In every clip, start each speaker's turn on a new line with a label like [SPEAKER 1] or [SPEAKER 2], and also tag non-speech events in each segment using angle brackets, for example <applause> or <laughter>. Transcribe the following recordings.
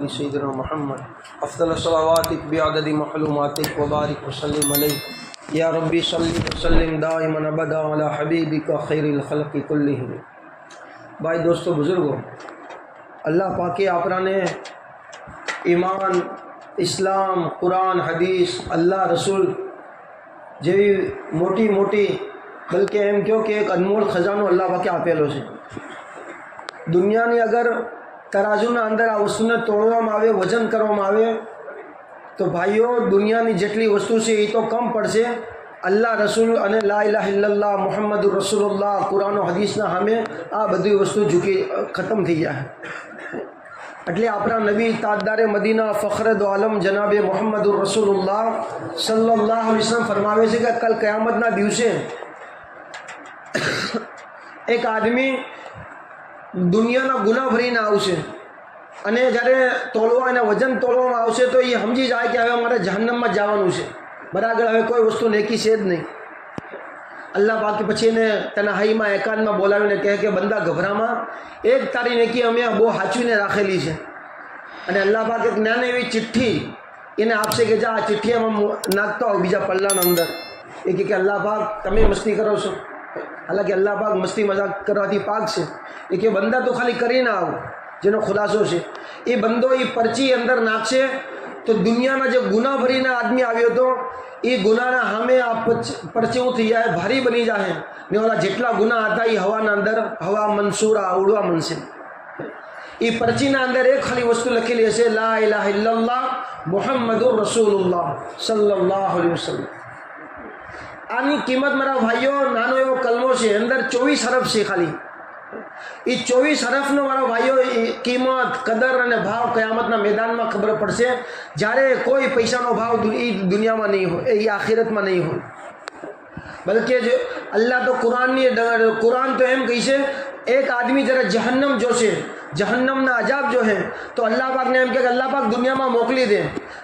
[SPEAKER 1] سیدنا محمد. افضل الصلوات بعدد معلوماتك وبارك وسلم عليه يا ربي صل وسلم دائما ابدا على حبيبك خیر الخلق كلهم. بھائی دوستو، بزرگو، اللہ پاک آپرا نے ایمان، اسلام، قرآن، حدیث، اللہ رسول جی موٹی موٹی، بلکہ ایم کیوں کہ ایک انمول خزانو اللہ پاک آپیلو سے دنیا نے اگر તરાજુના અંદર આ વસ્તુને તોડવામાં આવે વજન કરવામાં આવે તો ભાઈઓ દુનિયાની જેટલી વસ્તુ છે એ તો કમ પડશે અલ્લાહ રસૂલ અને લા ઇલાહ ઇલ્લલ્લાહ મુહમ્મદુર રસૂલુલ્લાહ કુરાનો હદીસના સામે આ બધી વસ્તુ ઝૂકી ખતમ થઈ જાય એટલે આપણા નબી તાજદારે મદીના ફખર દો આલમ જનાબે મોહમ્મદુર રસૂલુલ્લાહ સલ્લાહ વિસ્લમ ફરમાવે છે કે કલ કયામતના દિવસે એક આદમી દુનિયાના ગુના ભરીને આવશે. અને જ્યારે તોલવા અને વજન તોલવામાં આવશે તો એ સમજી જાય કે હવે મારે જહન્નમમાં જવાનું છે. બરાબર, હવે કોઈ વસ્તુ નેકી છે જ નહીં. અલ્લાહ બાકી પછી એને તેના હાઈમાં એકાંતમાં બોલાવીને કહે કે, બંદા, ગભરામાં. એક તારી નેકી અમે બહુ હાચવીને રાખેલી છે. અને અલ્લાહ પાક એક નાની એવી ચિઠ્ઠી એને આપશે કે, જા, આ ચિઠ્ઠી એમાં નાખતા હો બીજા પલ્લાના અંદર. એ કે, અલ્લાહ પાક, તમે મસ્તી કરો છો. હાલાકી અલ્લાહ પાક મસ્તી મજાક કરવાથી પાક છે. એ કે બંદા તો ખાલી કરીને આવો, જેનો ખુલાસો છે. એ બંદો એ પરચી અંદર નાખશે, તો દુનિયાના જે ગુના ભરીને આદમી આવ્યો હતો એ ગુનાના સામે આ પરચી થઈ જાય, ભારી બની જાય ને ઓલા જેટલા ગુના હતા એ હવાના અંદર, હવા મનસૂરા ઉડવા મનશે એ પરચીના અંદર એક ખાલી વસ્તુ લખેલી હશે, લા ઇલાહ ઇલ્લલ્લાહ મોહમ્મદુર રસૂલુલ્લાહ અલૈહિ વસલ્લમ. આની કિંમત મારા ભાઈઓ, નાનો એવો કલમો છે, અંદર ચોવીસ હરફ છે ખાલી. એ ચોવીસ હરફનો મારા ભાઈઓ કિંમત, કદર અને ભાવ કયામતના મેદાનમાં ખબર પડશે. જ્યારે કોઈ પૈસાનો ભાવ એ દુનિયામાં નહીં હોય એ આખિરતમાં નહીં હોય. બલકે જો અલ્લાહ તો કુરાનની કુરાન તો એમ કહી છે, એક આદમી જ્યારે જહન્નમ જોશે જહન્નમના અજાબ જોહે તો અલ્લાહ પાકને એમ કે અલ્લાહ પાક દુનિયામાં મોકલી દે.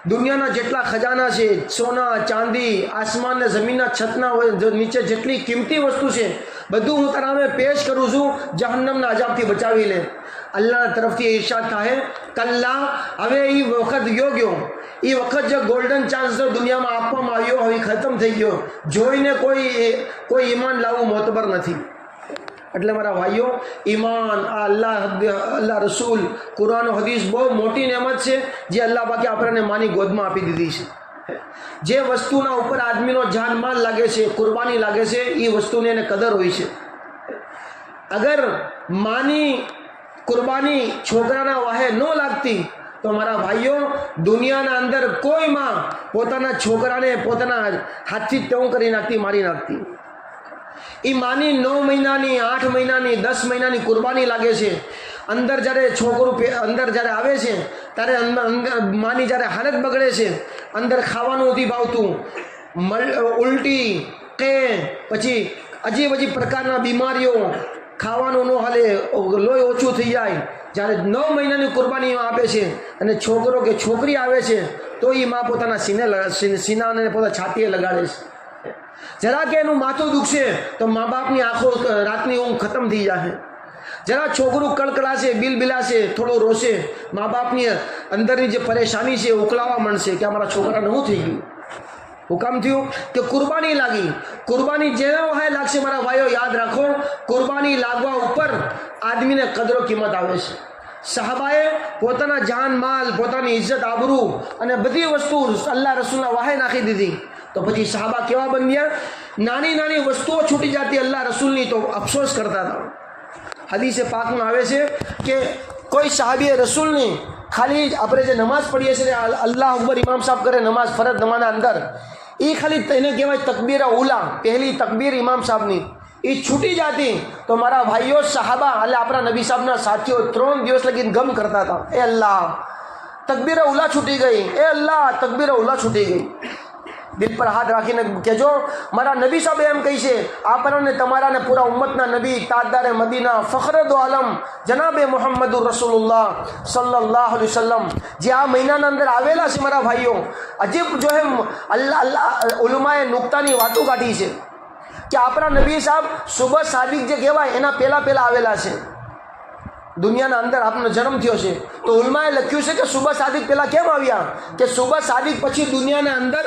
[SPEAKER 1] દુનિયાના જેટલા ખજાના છે, સોના, ચાંદી, આસમાન ને જમીનના છતના નીચે જેટલી કિંમતી વસ્તુ છે, બધું હું તારા પેશ કરું છું, જહન્નમના અજાબથી બચાવી લે. અલ્લાહ તરફથી એ ઈર્ષાદ થાય કલ્લા, હવે એ વખત ગયો ગયો એ વખત જે ગોલ્ડન ચાન્સ જો દુનિયામાં આપવામાં આવ્યો હવે ખતમ થઈ ગયો. જોઈને કોઈ કોઈ ઈમાન લાવવું મોતબર નથી. એટલે મારા ભાઈઓ, ઈમાન, આ અલ્લાહ અલ્લાહ રસૂલ, કુરાન હદીસ બહુ મોટી નહેમત છે, જે અલ્લાહ બાકી આપણને માની ગોદમાં આપી દીધી છે. જે વસ્તુના ઉપર આદમીનો જાન માલ લાગે છે, કુરબાની લાગે છે એ વસ્તુની એને કદર હોય છે. અગર માની કુરબાની છોકરાના વાહે ન લાગતી, તો મારા ભાઈઓ, દુનિયાના અંદર કોઈ માં પોતાના છોકરાને પોતાના હાથથી ટેવ કરી નાખતી, મારી નાખતી. એ માની નવ મહિનાની, આઠ મહિનાની, દસ મહિનાની કુરબાની લાગે છે. અંદર જ્યારે છોકરું અંદર જ્યારે આવે છે, ત્યારે અંદર અંદર માની જ્યારે હાલત બગડે છે, અંદર ખાવાનું નથી ભાવતું. મલ, ઉલટી કે પછી અજીબ અજીબ પ્રકારના બીમારીઓ, ખાવાનું ન હાલે, લોહી ઓછું થઈ જાય. જ્યારે નવ મહિનાની કુરબાની આપે છે, અને છોકરો કે છોકરી આવે છે, તો એ માં પોતાના સીને લગા- સી- સીનાને પોતા છાતીએ લગાડે છે. જરા કે એનું માથું દુખશે તો મા બાપની આંખો રાતની ઊંઘ ખતમ થઈ જશે જરા છોકરું કળકળાશે બિલ બિલાશે થોડો રોશે મા બાપની અંદરની જે પરેશાની છે ઉકલાવા માંડશે કે અમારા છોકરાને શું થઈ ગયું? હુકામ થયું? કે કુરબાની લાગી. કુરબાની જેના વાય લાગશે મારા ભાઈઓ, યાદ રાખો, કુરબાની લાગવા ઉપર આદમીને કદરો કિંમત આવે છે. સાહબાએ પોતાના જાન, માલ, પોતાની ઇજ્જત, આબરૂ અને બધી વસ્તુ અલ્લાહ રસૂલના વાહે નાખી દીધી. તો પછી સાહબા કેવા બન્યા? નાની નાની વસ્તુઓ છૂટી જતી અલ્લાહ રસૂલની તો અફસોસ કરતા હતા. હદીસે પાકમાં આવે છે કે કોઈ સાહબીએ રસૂલની ખાલી આપણે જે નમાઝ પડીએ છીએ અલ્લાહ અકબર, ઇમામ સાહેબ કરે નમાઝ ફરજ નમાના અંદર એ ખાલી તેને કહેવાય તકબીર ઉલા, પહેલી તકબીર ઇમામ સાહેબની. એ છૂટી જાતી તો મારા ભાઈઓ સાહાબા એટલે આપણા નબી સાહેબના સાથીઓ ત્રણ દિવસ લગીને ગમ કરતા હતા. એ અલ્લાહ, તકબીર ઉલા છૂટી ગઈ. એ અલ્લાહ, તકબીર ઉલા છૂટી ગઈ. દિલ પર હાથ રાખીને કહેજો, મારા નબી સાહેબ એમ કહી છે, આપણને તમારા ને પૂરા ઉમ્મતના નબી, તાજદારે મદીના ફખરદો આલમ, જનાબે મોહમ્મદુર રસુલ્લાહ સલ્લાહ અલૈહિ વસલ્લમ. જે આ મહિનાના અંદર આવેલા છે મારા ભાઈઓ અજીબ જો એમ અલ્લાહ અલ્લાહ ઉલમાએ નુકતાની વાતો કાઢી છે કે આપણા નબી સાહેબ સુબહ સાદિક જે કહેવાય એના પહેલાં પહેલાં આવેલા છે. દુનિયાના અંદર આપનો જન્મ થયો છે. તો ઉલમાએ લખ્યું છે કે સુબહ સાદિક પહેલાં કેમ આવ્યા? કે સુબહ સાદિક પછી દુનિયાના અંદર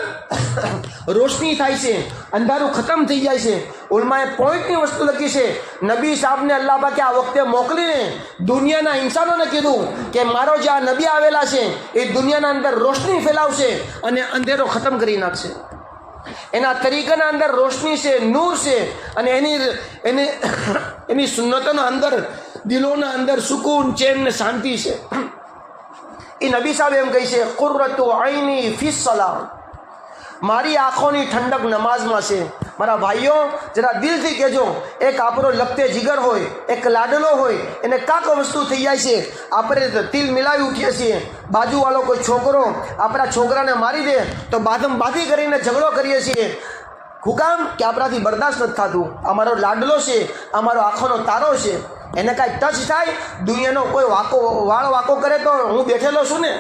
[SPEAKER 1] <coughs> રોશની થાય છે. અંધારું ખતમ થઈ જાય છે. ઉલમાએ પોઈન્ટની વસ્તુ લખી છે. નબી સાહેબને અલ્લાહ પાકે આ વખતે મોકલીને દુનિયાના ઇન્સાનોને કીધું કે મારો જે આ નબી આવેલા છે, એ દુનિયાના અંદર રોશની ફેલાવશે અને અંધેરો ખતમ કરી નાખશે. એના તરીકાના અંદર રોશની છે, નૂર છે અને એની એની <coughs> એની સુન્નતોના અંદર દિલોના અંદર સુકૂન, ચેન ને શાંતિ છે. એ નબી સાહેબ એમ કહે છે, કુર્રતુ આઈની ફીસ સલામ. મારી આંખોની ઠંડક નમાઝમાં છે. મારા ભાઈઓ, જરા દિલથી કહેજો, એક આપણો લપતે જીગર હોય, એક લાડલો હોય, એને કાંક વસ્તુ થઈ જાય છે. આપણે તિલ મિલાવી ઉઠીએ છીએ. બાજુવાળો કોઈ છોકરો આપણા છોકરાને મારી દે, તો બાધમ બાધી કરીને ઝઘડો કરીએ છીએ. હુકામ કે આપણાથી બરદાસ્ત નથી થતું. અમારો લાડલો છે અમારો આંખોનો તારો છે. એને કાંઈ ટચ થાય, દુનિયાનો કોઈ વાકો વાળ વાકો કરે તો હું બેઠેલો છું ને.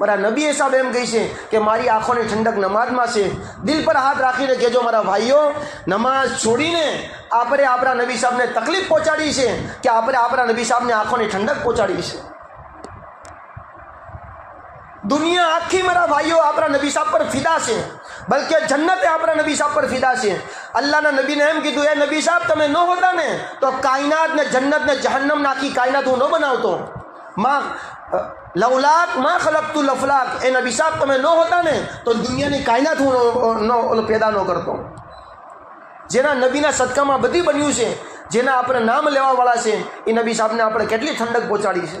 [SPEAKER 1] મારા નબી સાહેબ એમ કહી છે કે મારી આંખોની ઠંડક નમાઝમાં છે. દિલ પર હાથ રાખીને કહેજો મારા ભાઈઓ નમાઝ છોડીને આપણે આપણા નબી સાહેબને તકલીફ પહોંચાડી છે કે આપણે આપણા નબી સાહેબને આંખોની ઠંડક પહોંચાડી છે. દુનિયા આખી મારા ભાઈઓ આપણા નબી સાહેબ પર ફિદા છે. બલકે જન્નતે આપણા નબી સાહેબ પર ફિદા છે. અલ્લાહના નબીને એમ કીધું, એ નબી સાહેબ, તમે ન હોતા ને, તો કાયનાત ને જન્નત ને જહન્નમ નાખી કાયનાત હું ન બનાવતો. માં લવલાક, માં ખલકતું લફલાક, એ નબી સાહેબ, તમે ન હોતા ને, તો દુનિયાની કાયનાત હું પેદા ન કરતો. જેના નબીના સદકામાં બધી બન્યું છે, જેના આપણે નામ લેવાવાળા છે, એ નબી સાહેબને આપણે કેટલી ઠંડક પહોંચાડી છે.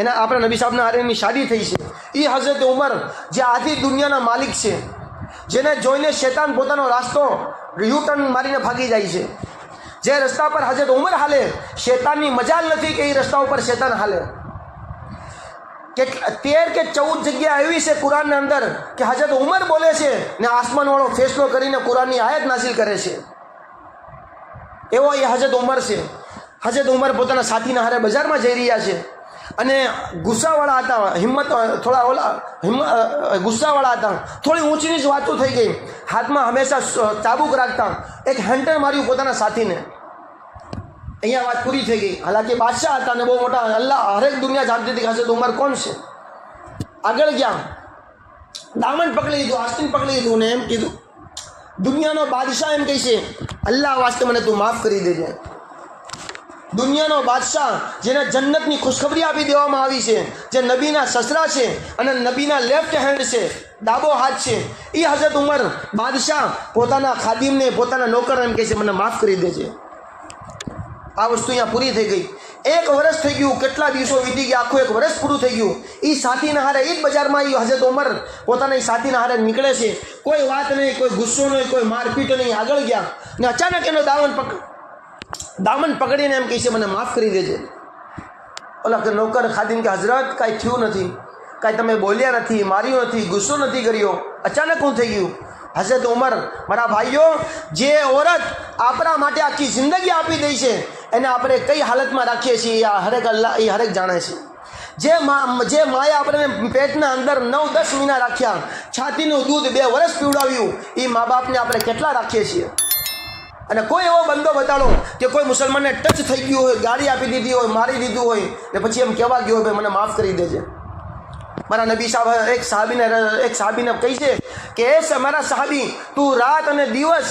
[SPEAKER 1] એના આપણા નબી સાહેબના હારેની શાદી થઈ છે. એ હજરત ઉમર જે આધી દુનિયાના માલિક છે, જેને જોઈને શેતાન પોતાનો રાસ્તો યુટર્ન મારીને ભાગી જાય છે. જે રસ્તા પર હજરત ઉમર હાલે, શેતાનની મજાલ નથી કે એ રસ્તા ઉપર શેતાન હાલે. કે તેર કે ચૌદ જગ્યા એવી છે કુરાનની અંદર કે હજરત ઉમર બોલે છે ને આસમાનવાળો ફેસલો કરીને કુરાનની આયત નાસિલ કરે છે. એવો એ હજરત ઉમર છે. હજરત ઉમર પોતાના સાથીના હારે બજારમાં જઈ રહ્યા છે. અને ગુસ્સાવાળા હતા, હિંમત, થોડા ઓલા, હિંમત ગુસ્સાવાળા હતા. થોડી ઊંચી નીચ વાતો થઈ ગઈ. હાથમાં હંમેશા ચાબુક રાખતા. એક હેન્ટર માર્યું પોતાના સાથીને. અહીંયા વાત પૂરી થઈ ગઈ. હાલાકી બાદશાહ હતા અને બહુ મોટા, અલ્લાહ હરેક દુનિયા જાણતી હતી કે તો ઉમર કોણ છે. આગળ ગયા. દામન પકડી લીધું, આસ્તિન પકડી લીધું ને એમ કીધું, દુનિયાનો બાદશાહ એમ કહે છે. અલ્લાહ વાસ્તે મને તું માફ કરી દેજે. દુનિયાનો બાદશાહ, જેને જન્નતની ખુશખબરી આપી દેવામાં આવી છે, જે નબીના સસરા છે અને નબીના લેફ્ટ હેન્ડ છે, ડાબો હાથ છે. એ હજરત ઉમર બાદશાહ પોતાના ખાદીમને, પોતાના નોકર એમ કહે છે, મને માફ કરી દેજે. આ વસ્તુ અહીંયા પૂરી થઈ ગઈ. એક વર્ષ થઈ ગયું, કેટલા દિવસો વીતી ગયા, આખું એક વર્ષ પૂરું થઈ ગયું. એ સાથીના હારે એ જ બજારમાં એ હજરત ઉમર પોતાના સાથીના હારે નીકળે છે. કોઈ વાત નહીં, કોઈ ગુસ્સો નહીં, કોઈ મારપીટ નહીં, આગળ ગયા. ને અચાનક એનો દામન પક દામન પકડીને એમ કહે મને માફ કરી દેજે. ઓલા કે નોકર ખાદીમ કે, હઝરત, કાંઈ થયું નથી. કાંઈ તમે બોલ્યા નથી, માર્યું નથી, ગુસ્સો નથી કર્યો. અચાનક હું થઈ ગયું. હઝરત ઉમર, મારા ભાઈઓ, જે ઓરત આપણા માટે આખી જિંદગી આપી દઈ છે, એને આપણે કઈ હાલતમાં રાખીએ છીએ આ હરેક અલ્લાહ, એ હરેક જાણે છે. જે મા, જે માએ આપણે પેટના અંદર નવ, દસ મહિના રાખ્યા, છાતીનું દૂધ બે વર્ષ પીવડાવ્યું, એ મા બાપને આપણે કેટલા રાખીએ છીએ? અને કોઈ એવો બંદો બતાડો કે કોઈ મુસલમાનને ટચ થઈ ગયું હોય ગાડી આપી દીધી હોય, મારી દીધું હોય, ને પછી એમ કહેવા ગયો ભાઈ, મને માફ કરી દેજે. મારા નબી સાહેબ, એક સાહાબીને એક સાહાબીને કહી છે કે, એ મારા સાહાબી, તું રાત અને દિવસ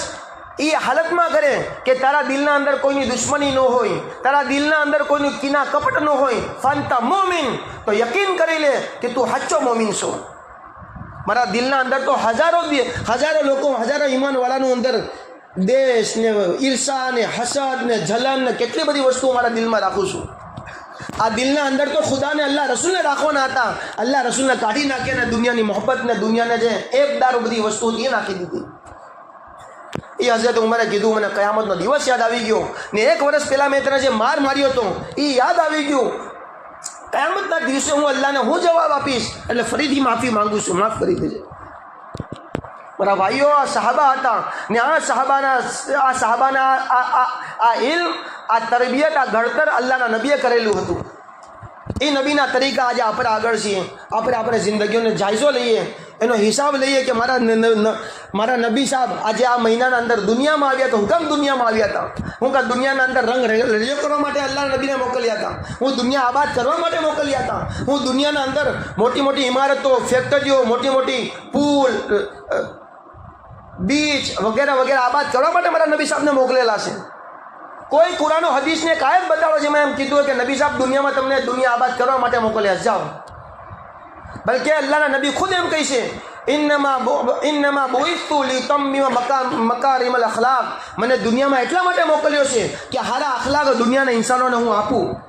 [SPEAKER 1] એ હાલતમાં કરે કે તારા દિલના અંદર કોઈની દુશ્મની ન હોય, તારા દિલના અંદર કોઈનું કીના કપટ ન હોય ફાનતા મોમિન. તો યકીન કરી લે કે તું સાચો મોમિન છો. મારા દિલના અંદર તો હજારો હજારો લોકો, હજારો ઈમાનવાળાનું અંદર દેશ ને ઈર્ષા ને હસદ ને જલન ને કેટલી બધી વસ્તુઓ મારા દિલમાં રાખું છું. આ દિલના અંદર તો ખુદાને અલ્લાહ રસૂલને રાખવાના હતા. અલ્લાહ રસૂલને કાઢી નાખ્યા ને દુનિયાની મોહબ્બત ને દુનિયાને જે એક દારૂ બધી વસ્તુઓ એ નાખી દીધી. એ હઝરત ઉમરે કીધું, મને કયામતનો દિવસ યાદ આવી ગયો. ને એક વર્ષ પહેલાં મેં તને જે માર માર્યો હતો, એ યાદ આવી ગયું. કયામતના દિવસે હું અલ્લાહને હું જવાબ આપીશ. એટલે ફરીથી માફી માંગુ છું, માફ કરી દેજે. મારા ભાઈઓ આ સહાબા હતા ને આ સહાબાના આ સહાબાના આ આ આ ઇલ્મ આ તરબિયત આ ઘડતર અલ્લાહના નબીએ કરેલું હતું એ નબીના તરીકા આજે આપણે આગળ છીએ આપણે આપણે જિંદગીઓને જાયજો લઈએ એનો હિસાબ લઈએ કે મારા ન- ન- ન- મારા નબી સાહેબ આજે આ મહિનાના અંદર દુનિયામાં આવ્યા તો હુકમ દુનિયામાં આવ્યા હતા હું કે દુનિયાના અંદર રંગ રે- રજૂ કરવા માટે અલ્લાહ નબીને મોકલ્યા હતા હું દુનિયા આબાદ કરવા માટે મોકલ્યા હતા હું દુનિયાના અંદર મોટી મોટી ઇમારતો ફેક્ટરીઓ મોટી મોટી પુલ અ, અ, બીચ વગેરે વગેરે આબાદ કરવા માટે મારા નબી સાહેબને મોકલેલા છે. કોઈ કુરાનો, હદીસને કાયમ બતાવો જેમાં એમ કીધું કે નબી સાહેબ દુનિયામાં તમને દુનિયા આબાદ કરવા માટે મોકલ્યા. જાઓ. બલકે અલ્લાહના નબી ખુદ એમ કહે છે મને દુનિયામાં એટલા માટે મોકલ્યો છે કે હારા અખલાક દુનિયાના ઇન્સાનોને હું આપું.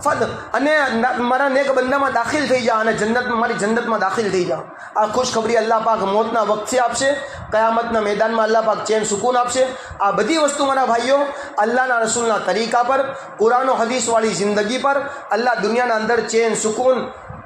[SPEAKER 1] ફદ અને ન- મારા નેક બંદામાં દાખિલ થઈ જા અને જન્નતમાં મારી જન્નતમાં દાખિલ થઈ જા આ ખુશખબરી અલ્લાહ પાક મોતના વખતે આપશે કયામતના મેદાનમાં અલ્લાહ પાક ચેન સુકૂન આપશે આ બધી વસ્તુ મારા ભાઈઓ અલ્લાહના રસૂલના તરીકા પર કુરાનો હદીસવાળી જિંદગી પર અલ્લાહ દુનિયાના અંદર ચેન સુકૂન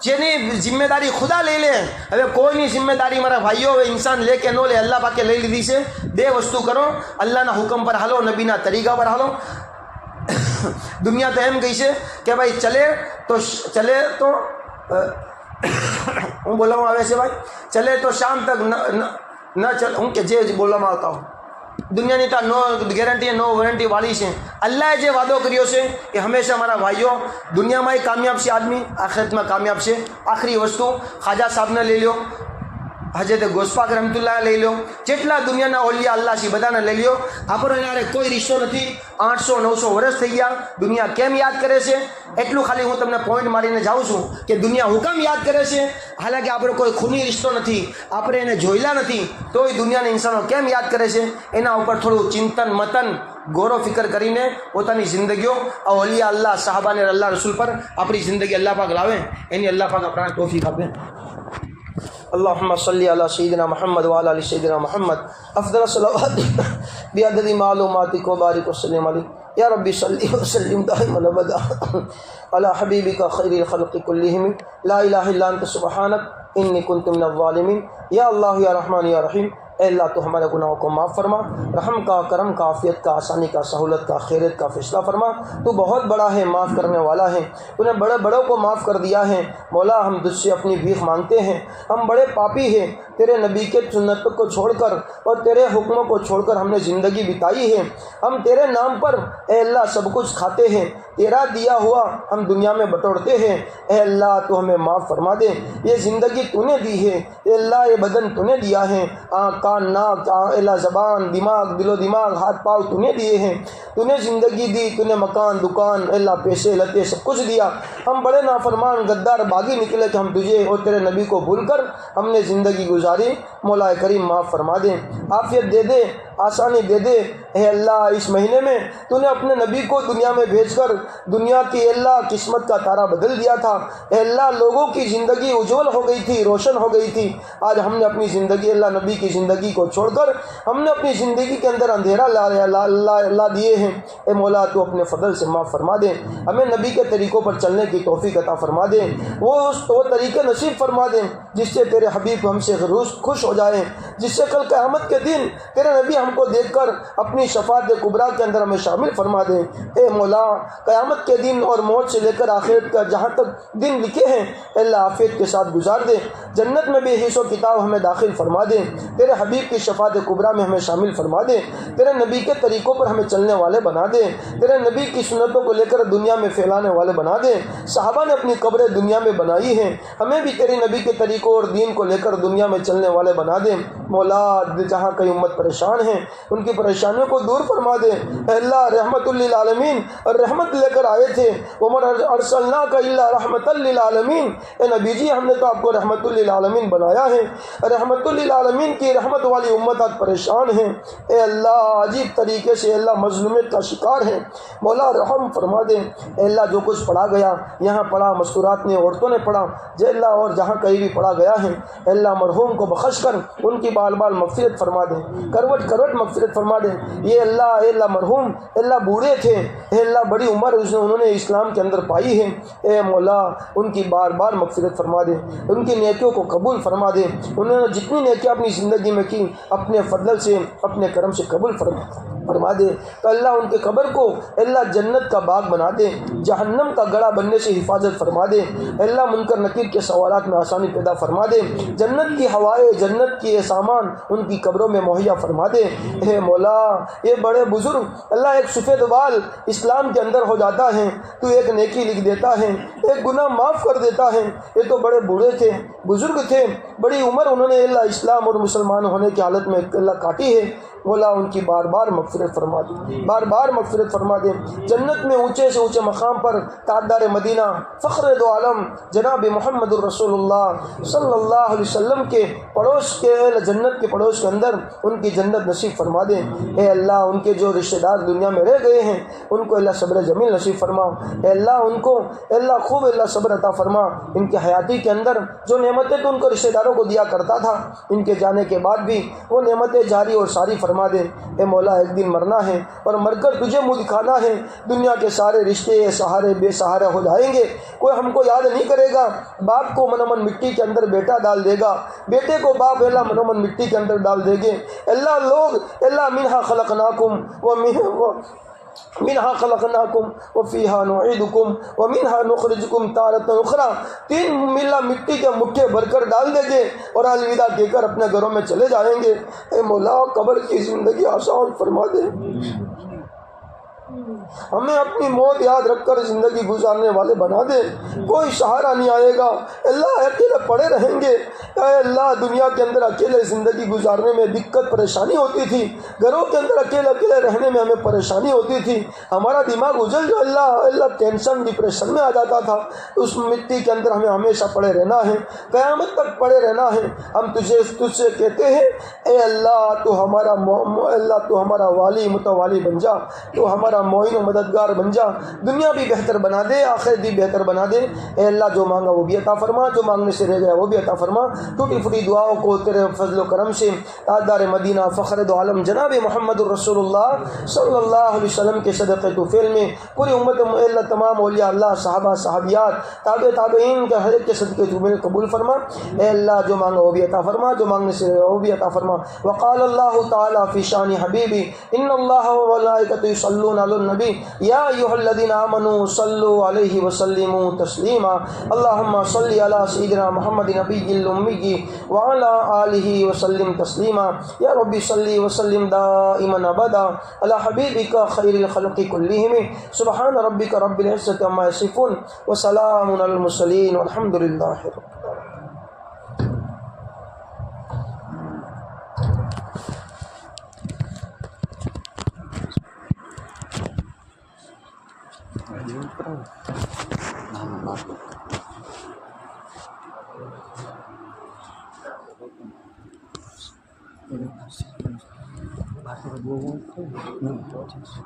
[SPEAKER 1] જેની જિમ્મેદારી ખુદા લઈ લે હવે કોઈની જિમ્મેદારી મારા ભાઈઓ હવે ઇન્સાન લે કે ન લે અલ્લાહ પાકે લઈ લીધી છે બે વસ્તુ કરો અલ્લાહના હુકમ પર હાલો નબીના તરીકા પર હાલો દુનિયા તો એમ કહી છે કે ભાઈ ચલે તો શ- ચલે તો અ, હું બોલવામાં આવે છે ભાઈ ચલે તો શામ તક ન ન- ન ચલ હું કે જે બોલવામાં આવતા હું દુનિયાની તો નો ગેરંટી નો વોરંટી વાળી છે. અલ્લાહે જે વાદો કર્યો છે એ હંમેશા મારા ભાઈઓ, દુનિયામાં કામયાબ છે આદમી, આખરતમાં કામયાબ છે. આખરી વસ્તુ, ખાજા સાહેબને લઈ લો હજરત ગોસ્પાક રમતુલ્લાહ લઈ લો જેટલા દુનિયાના ઓલિયા અલ્લાહ છે બધાને લઈ લ્યો. આપણો એના કોઈ રિશ્તો નથી. આઠસો, નવસો વર્ષ થઈ ગયા. દુનિયા કેમ યાદ કરે છે? એટલું ખાલી હું તમને પોઈન્ટ મારીને જાઉં છું કે દુનિયા હું કેમ યાદ કરે છે? હાલાકી આપણો કોઈ ખૂની રિશ્તો નથી. આપણે એને જોયેલા નથી. તોય દુનિયાના ઇન્સાનો કેમ યાદ કરે છે? એના ઉપર થોડું ચિંતન, મતન ગૌરવ ફિકર કરીને પોતાની જિંદગીઓ આ ઓલિયા અલ્લાહ, સાહબાને અલ્લાહ રસૂલ પર આપણી જિંદગી અલ્લાહ પાક લાવે. એની અલ્લાહ પાક આપણા તોફીક આપે. اللهم صل على سيدنا محمد وعلى آل سيدنا محمد. أفضل الصلوات <laughs> بعدد معلوماتك وبارك وسلم عليه يا ربي صل وسلم دائما أبدا. <laughs> على حبيبك خير الخلق كلهم. لا إله إلا أنت سبحانك. إني كنت من الظالمين. يا الله يا رحمن يا رحيم. اے اللہ تو ہمارے گناہوں کو معاف فرما، رحم کا، کرم کا، عافیت کا، آسانی کا، سہولت کا خیرت کا فیصلہ فرما۔ تو بہت بڑا ہے، معاف کرنے والا ہے۔ تو نے بڑے بڑوں کو معاف کر دیا ہے۔ مولا، ہم تجھ سے اپنی بھیک مانگتے ہیں۔ ہم بڑے پاپی ہیں۔ تیرے نبی کے سنت کو چھوڑ کر اور تیرے حکموں کو چھوڑ کر ہم نے زندگی بتائی ہے۔ ہم تیرے نام پر اے اللہ سب کچھ کھاتے ہیں۔ تیرا دیا ہوا ہم دنیا میں بٹورتے ہیں۔ اے اللہ، تو ہمیں معاف فرما دے۔ یہ زندگی تو نے دی ہے۔ اے اللہ، یہ بدن تو نے دیا ہے۔ آنکھ کان ناک اللہ زبان، دماغ دل و دماغ، ہاتھ پاؤ تو نے دیے ہیں۔ تو نے زندگی دی، تو نے مکان، دکان اللہ پیسے لتے، سب کچھ دیا۔ ہم بڑے نافرمان، غدار، باغی نکلے کہ ہم تجھے اور تیرے نبی کو بھول کر ہم نے زندگی گزاری۔ مولا کریم معاف فرما دیں عافیت دے دے، آسانی دے دے۔ اے اللہ، اس مہینے میں تو نے اپنے نبی کو دنیا میں بھیج کر دنیا کی اللہ، قسمت کا تارا بدل دیا تھا۔ اے اللہ، لوگوں کی زندگی اجول ہو گئی تھی، روشن ہو گئی تھی۔ آج ہم نے اپنی زندگی اللہ نبی کی زندگی کو چھوڑ کر ہم نے اپنی زندگی کے اندر اندھیرا لا لا لا لا دیے ہیں۔ اے مولا، تو اپنے فضل سے معاف فرما دے۔ ہمیں نبی کے طریقوں پر چلنے کی توفیق عطا فرما دے۔ وہ اس وہ طریقے نصیب فرما دیں جس سے تیرے حبیب ہم سے غروس خوش ہو جائیں، جس سے کل قیامت کے دن تیرے نبی ہم کو دیکھ کر اپنی شفاعت قبرا کے اندر ہمیں شامل فرما دیں اے مولا، قیامت کے دن اور موت سے لے کر آخرت کا جہاں تک دن لکھے ہیں، اللہ عافیت کے ساتھ گزار دیں جنت میں بھی حص و کتاب ہمیں داخل فرما دیں تیرے حبیب کی شفاعت قبرا میں ہمیں شامل فرما دیں تیرے نبی کے طریقوں پر ہمیں چلنے والے بنا دیں تیرے نبی کی سنتوں کو لے کر دنیا میں پھیلانے والے بنا دیں صحابہ نے اپنی قبریں دنیا میں بنائی ہیں۔ ہمیں بھی تیرے نبی کے طریقے کو اور دین کو لے کر دنیا میں چلنے والے بنا دیں۔ مولا جہاں کئی امت پریشان ہیں، ان کی پریشانیوں کو دور فرما دے اللہ رحمت للعالمین، اور رحمت لے کر آئے تھے۔ عمر ارسلنا کا اللہ رحمت للعالمین اے نبی جی ہم نے تو آپ کو رحمت للعالمین بنایا ہے۔ رحمت للعالمین کی رحمت والی امت آج پریشان ہیں۔ اے اللہ، عجیب طریقے سے اللہ مظلومیت کا شکار ہے مولا، رحم فرما دیں اے اللہ، جو کچھ پڑھا گیا، یہاں پڑھا مسکرات نے، عورتوں نے پڑھا۔ جے اللہ، اور جہاں کہیں بھی پڑھا گیا ہے، اللہ مرحوم کو بخش کر، ان کی بال بال مغفرت فرما دے۔ کروٹ کروٹ مغفرت فرما دے۔ یہ اللہ، اے اللہ مرحوم اللہ بوڑھے تھے۔ اے اللہ بڑی عمر اس نے، انہوں نے اسلام کے اندر پائی ہے۔ اے مولا، ان کی بار بار مغفرت فرما دے۔ ان کی نیکیوں کو قبول فرما دے۔ انہوں نے جتنی نیکیاں اپنی زندگی میں کی، اپنے فضل سے، اپنے کرم سے قبول فرما فرما دے۔ تو اللہ ان کے قبر کو اللہ جنت کا باغ بنا دے۔ جہنم کا گڑا بننے سے حفاظت فرما دے۔ اللہ منکر نقیر کے سوالات میں آسانی پیدا فرما دے جنت کی ہوائے جنت کے سامان، ان کی قبروں میں مہیا فرما دے اے مولا، یہ بڑے بزرگ، اللہ ایک سفید وال اسلام کے اندر ہو جاتا ہے۔ تو ایک نیکی لکھ دیتا ہے، ایک گناہ معاف کر دیتا ہے۔ یہ تو بڑے بوڑھے تھے، بزرگ تھے۔ بڑی عمر انہوں نے اللہ اسلام اور مسلمان ہونے کی حالت میں اللہ کاٹی ہے۔ مولا، ان کی بار بار مغفرت فرما دے۔ بار بار مغفرت فرما دے۔ جنت میں اونچے سے اونچے مقام پر تاجدار مدینہ، فخر دو عالم، جناب محمد الرسول اللہ صلی اللہ علیہ وسلم کے پڑوس کے جنت کے پڑوس کے اندر ان کی جنت نصیب فرما دے۔ اے اللہ، ان کے جو رشتہ دار دنیا میں رہ گئے ہیں، ان کو اللہ صبر جمیل نصیب فرما۔ اے اللہ، ان کو، اے اللہ، خوب اللہ صبر عطا فرما۔ ان کی حیاتی کے اندر جو نعمتیں تو ان کو رشتہ داروں کو دیا کرتا تھا، ان کے جانے کے بعد بھی وہ نعمتیں جاری اور ساری فرما دے۔ اے مولا، ایک دن مرنا ہے اور مر کر تجھے منہ دکھانا ہے۔ دنیا کے سارے رشتے، سہارے، بے سہارے ہو جائیں گے۔ کوئی ہم کو یاد نہیں کرے گا۔ باپ کو من من مٹی کے اندر اندر بیٹا ڈال دے گا۔ بیٹے کو باپ اللہ منومن مٹی کے اندر ڈال دے گے۔ اللہ لوگ، اللہ منہا خلق ناکم وہ منہا خلقناکم و فیہا نعیدکم و منہا نخرجکم تارت اخرا تین ملا مٹی کے مٹھے بھر کر ڈال دے گے اور الوداع کہہ کر اپنے گھروں میں چلے جائیں گے۔ اے مولا، قبر کی زندگی آسان فرما دے۔ ہمیں اپنی موت یاد رکھ کر زندگی گزارنے والے بنا دے۔ کوئی سہارا نہیں آئے گا۔ اللہ اکیلے پڑے رہیں گے۔ اے اللہ، دنیا کے اندر اکیلے زندگی گزارنے میں دقت، پریشانی ہوتی تھی۔ گھروں کے اندر اکیلے اکیلے رہنے میں ہمیں پریشانی ہوتی تھی۔ ہمارا دماغ اجل جو، اللہ اللہ ٹینشن ڈپریشن میں آ جاتا تھا۔ اس مٹی کے اندر ہمیں ہمیشہ پڑے رہنا ہے۔ قیامت تک پڑے رہنا ہے۔ ہم تجھے تجھ سے کہتے ہیں، اے اللہ، تو ہمارا اللہ، تو ہمارا والی، متوالی بن جا۔ تو ہمارا معین ہمیں مددگار بن جا، دنیا بھی بہتر بنا دے آخر بھی بہتر بنا دے۔ اے اللہ، جو مانگا وہ بھی عطا فرما، جو مانگنے سے رہ گیا وہ بھی عطا فرما۔ ٹوٹی پھوٹی دعاؤں کو تیرے فضل و کرم سے تاجدار مدینہ، فخر دو عالم جناب محمد الرسول اللہ صلی اللہ علیہ وسلم کے صدق تو فعل میں۔ پوری امت اللہ، تمام اولیاء، اللہ، صحابہ، صحابیات تاب تابعین کے حضرت کے صدقے تو میرے قبول فرما۔ اے اللہ، جو مانگا وہ بھی عطا فرما، جو مانگنے سے وہ بھی عطا فرما۔ وقال اللہ تعالیٰ
[SPEAKER 2] فی شان حبیبی، ان اللہ وملائکتہ یصلون علی
[SPEAKER 1] النبی به. يا أيها الذين آمنوا صلوا عليه وسلموا تسليما. اللهم صل على سيدنا محمد نبي الأمي وعلى آله وسلم تسليما. يا ربي صل وسلم دائما أبدا على حبيبك خير الخلق كلهم. سبحان ربك رب العزة عما يصفون وسلام على المرسلين والحمد لله رب
[SPEAKER 2] Okay.